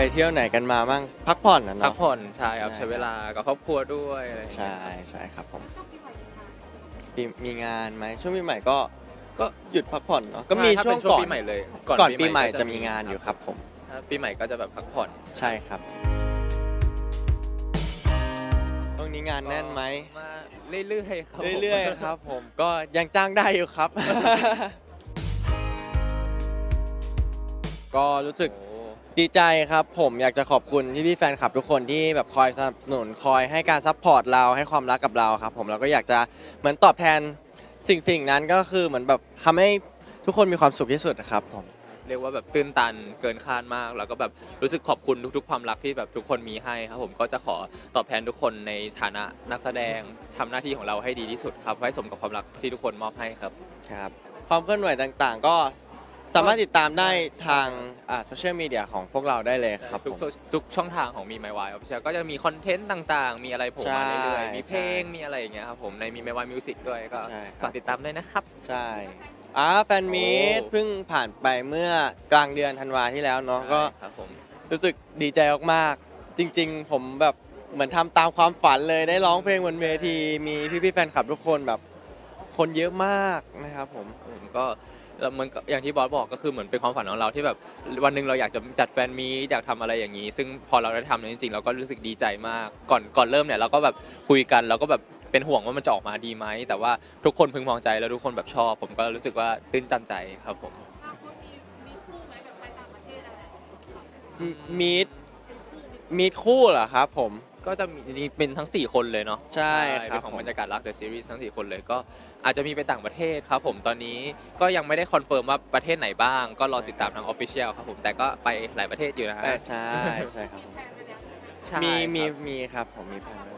ไปเที่ยวไหนกันมามั่งพักผ่อนนะพักเนาะ ผ่อนใช่ครับใช่ ใช้เวลากับครอบครัวด้วยอะไรอย่างเงี้ใช่ยใช่ครับผมปีมีงานไหมช่วงปีใหม่ก็ก็หยุดพักผ่อนเนาะก็มีใถ้าช่วเป็งนก่อนปีใหม่เลยก่อนปีใหม่จะมีงานอยู่ครับผมถ้าปีใหม่ก็จะแบบพักผ่อนใช่ครับตรงนี้งานแน่นไหมมาเรื่อยๆครับผมเรื่อยๆครับ ผมก็ยังจ้างได้อยู่ครับ ก็รู้สึกโอ้ ดีใจครับผมอยากจะขอบคุณที่พี่ๆแฟนคลับทุกคนที่แบบคอยสนับสนุนคอยให้การซัพพอร์ตเราให้ความรักกับเราครับผมเราก็อยากจะเหมือนตอบแทนสิ่งสิ่งนั้นก็คือเหมือนแบบทำให้ทุกคนมีความสุขที่สุดนะครับผม เรียกว่าแบบตื้นตันเกินคาดมาก แล้วก็แบบรู้สึกขอบคุณทุกๆ ความรักที่แบบทุกคนมีให้ครับผมก็จะขอตอบแทนทุกคนในฐานะนักแสดงทำหน้าที่ของเราให้ดีที่สุดครับให้สมกับความรักที่ทุกคนมอบให้ครับ ครับความเคลื่อนไหวต่างๆ ก็ สามารถติดตามได้ทางโซเชียลมีเดียของพวกเราได้เลยครับทุกผมโซทุกช่องทางของมีไมวายออฟฟิเชียลก็จะมีคอนเทนต์ต่างๆ มีอะไรโผล่มาเรื่อยใช่ๆมีเพลง ใช่มีอะไรอย่างเงี้ยครับผมในมีไมวายมิวสิกด้วยก็ใช่ครับ ฝากติดตามด้วยนะครับ ใช่อ่าแฟนมีตโอ้ เพิ่งผ่านไปเมื่อกลางเดือนธันวาที่แล้วเนาะก็ใช่ครับผม รู้สึกดีใจมากๆจริง ๆ ผมแบบเหมือนทำตามความฝันเลยได้ร้องเพลงบนเวที มีพี่ๆแฟนคลับทุกคนแบบคนเยอะมากนะครับผม ผมก็ แล้วมันก็อย่างที่บอสบอกก็คือเหมือนเป็นความฝันของเราที่แบบวันหนึ่งเราอยากจะจัดแฟนมีตอยากทำอะไรอย่างนี้ ซึ่งพอเราได้ทำเนี่ยจริงๆเราก็รู้สึกดีใจมาก ก่อนก่อนเริ่มเนี่ยเราก็แบบคุยกันเราก็แบบเป็นห่วงว่ามันจะออกมาดีไหมแต่ว่าทุกคนพึงพอใจแล้วทุกคนแบบชอบ ผมก็รู้สึกว่าตื้นตันใจครับผมมีดมีดคู่เหรอครับผม ก็จะมีจริงๆเป็นทั้ง 4 คนเลยเนาะใช่คเป็รับนของผมบรรยากาศรักเดอะซีรีส์ทั้ง 4 คนเลยก็อาจจะมีไปต่างประเทศครับผมตอนนี้ก็ยังไม่ได้คอนเฟิร์มว่าประเทศไหนบ้าง ก็รอติดตามทางออฟฟิเชียลครับผมแต่ก็ไปหลายประเทศอยู่นะฮะแต่ใช่ใช่ครับผมใช่มีมีครับมีครับผมมีแผนด้วย